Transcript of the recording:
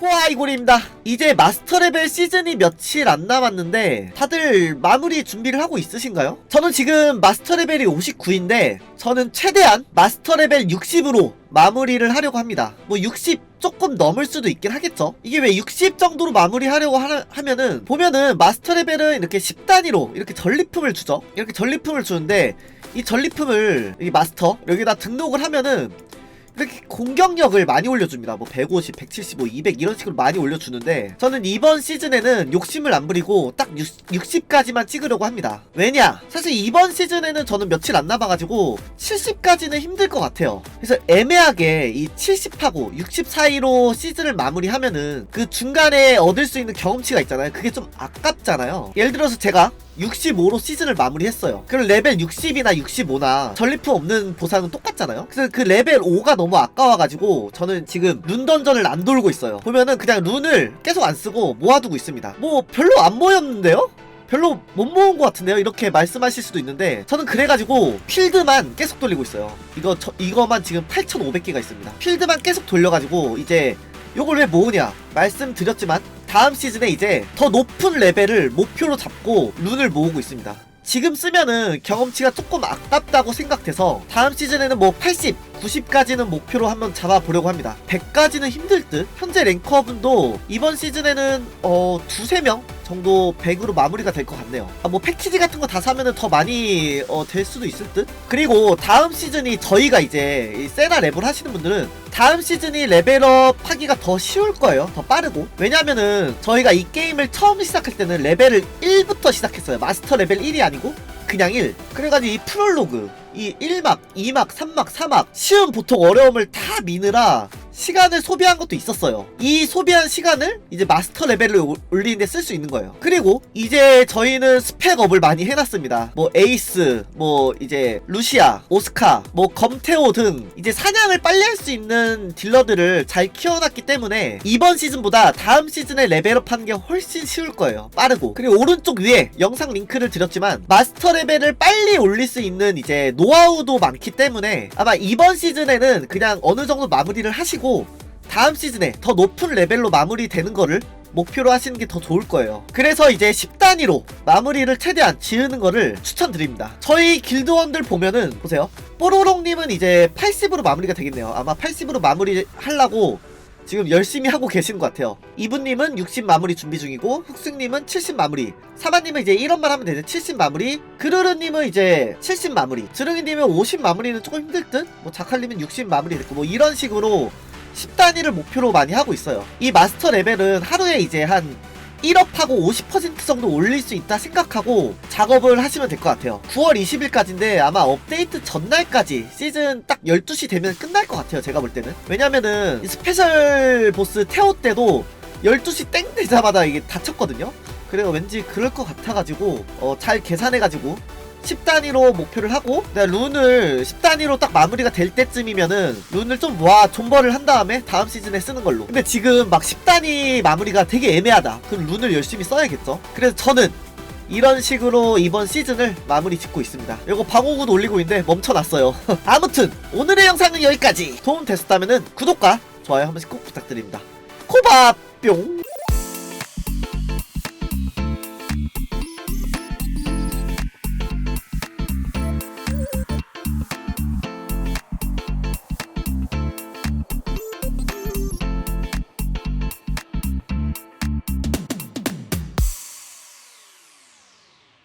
호아이골입니다. 이제 마스터 레벨 시즌이 며칠 안 남았는데 다들 마무리 준비를 하고 있으신가요? 저는 지금 마스터 레벨이 59인데 저는 최대한 마스터 레벨 60으로 마무리를 하려고 합니다. 뭐 60 조금 넘을 수도 있긴 하겠죠. 이게 왜 60 정도로 마무리하려고 하, 하면은 보면은 마스터 레벨은 이렇게 10단위로 이렇게 전리품을 주죠. 이렇게 전리품을 주는데 이 전리품을 이 마스터 여기다 등록을 하면은 이렇게 공격력을 많이 올려줍니다. 뭐 150, 175, 200 이런 식으로 많이 올려주는데 저는 이번 시즌에는 욕심을 안 부리고 딱 60, 60 까지만 찍으려고 합니다. 왜냐? 사실 이번 시즌에는 저는 며칠 안 남아가지고 70까지는 힘들 것 같아요. 그래서 애매하게 이 70하고 60 사이로 시즌을 마무리하면은 그 중간에 얻을 수 있는 경험치가 있잖아요. 그게 좀 아깝잖아요. 예를 들어서 제가 65로 시즌을 마무리했어요. 그럼 레벨 60이나 65나 전리품 없는 보상은 똑같잖아요. 그래서 그 레벨 5가 너무 아까워가지고 저는 지금 룬 던전을 안 돌고 있어요. 보면은 그냥 룬을 계속 안 쓰고 모아두고 있습니다. 뭐 별로 안 모였는데요? 별로 못 모은 것 같은데요? 이렇게 말씀하실 수도 있는데 저는 그래가지고 필드만 계속 돌리고 있어요. 이거 저, 이거만 지금 8,500개가 있습니다. 필드만 계속 돌려가지고 이제 요걸 왜 모으냐 말씀드렸지만 다음 시즌에 이제 더 높은 레벨을 목표로 잡고 룬을 모으고 있습니다. 지금 쓰면은 경험치가 조금 아깝다고 생각돼서 다음 시즌에는 뭐 80, 90까지는 목표로 한번 잡아보려고 합니다. 100까지는 힘들 듯? 현재 랭커분도 이번 시즌에는 어 두세 명 정도 100으로 마무리가 될 것 같네요. 아, 뭐 패키지 같은 거 다 사면은 더 많이 어, 될 수도 있을 듯? 그리고 다음 시즌이 저희가 이제 이 세나 레벨 하시는 분들은 다음 시즌이 레벨업 하기가 더 쉬울 거예요. 더 빠르고. 왜냐면은 저희가 이 게임을 처음 시작할 때는 레벨을 1부터 시작했어요. 마스터 레벨 1이 아니고 그냥 1. 그래가지고 이 프롤로그, 이 1막, 2막, 3막, 4막, 쉬운 보통 어려움을 다 미느라 시간을 소비한 것도 있었어요. 이 소비한 시간을 이제 마스터 레벨을 올- 올리는데 쓸 수 있는 거예요. 그리고 이제 저희는 스펙업을 많이 해놨습니다. 뭐 에이스, 뭐 이제 루시아, 오스카, 뭐 검테오 등 이제 사냥을 빨리 할 수 있는 딜러들을 잘 키워놨기 때문에 이번 시즌보다 다음 시즌에 레벨업하는 게 훨씬 쉬울 거예요. 빠르고 그리고 오른쪽 위에 영상 링크를 드렸지만 마스터 레벨을 빨리 올릴 수 있는 이제 노하우도 많기 때문에 아마 이번 시즌에는 그냥 어느 정도 마무리를 하시고 다음 시즌에 더 높은 레벨로 마무리되는 거를 목표로 하시는 게 더 좋을 거예요. 그래서 이제 10단위로 마무리를 최대한 지으는 거를 추천드립니다. 저희 길드원들 보면은 보세요. 뽀로롱님은 이제 80으로 마무리가 되겠네요. 아마 80으로 마무리 하려고 지금 열심히 하고 계신 것 같아요. 이분님은 60 마무리 준비 중이고 흑승님은 70 마무리 사바님은 이제 1원만 하면 되죠 70 마무리 그르르님은 이제 70 마무리 드릉이님은 50 마무리는 조금 힘들 듯? 뭐 자칼님은 60 마무리 됐고 뭐 이런 식으로 10단위를 목표로 많이 하고 있어요. 이 마스터 레벨은 하루에 이제 한 1업하고 50% 정도 올릴 수 있다 생각하고 작업을 하시면 될 것 같아요. 9월 20일까지인데 아마 업데이트 전날까지 시즌 딱 12시 되면 끝날 것 같아요. 제가 볼 때는. 왜냐면은 이 스페셜 보스 태오 때도 12시 땡 되자마자 이게 다쳤거든요. 그래서 왠지 그럴 것 같아가지고 어, 잘 계산해가지고 10단위로 목표를 하고 내가 룬을 10단위로 딱 마무리가 될 때쯤이면은 룬을 좀 모아 존버를 한 다음에 다음 시즌에 쓰는 걸로 근데 지금 막 10단위 마무리가 되게 애매하다 그럼 룬을 열심히 써야겠죠 그래서 저는 이런 식으로 이번 시즌을 마무리 짓고 있습니다. 이거 방어구도 올리고 있는데 멈춰놨어요. 아무튼 오늘의 영상은 여기까지. 도움 됐었다면 구독과 좋아요 한 번씩 꼭 부탁드립니다. 코밥 뿅!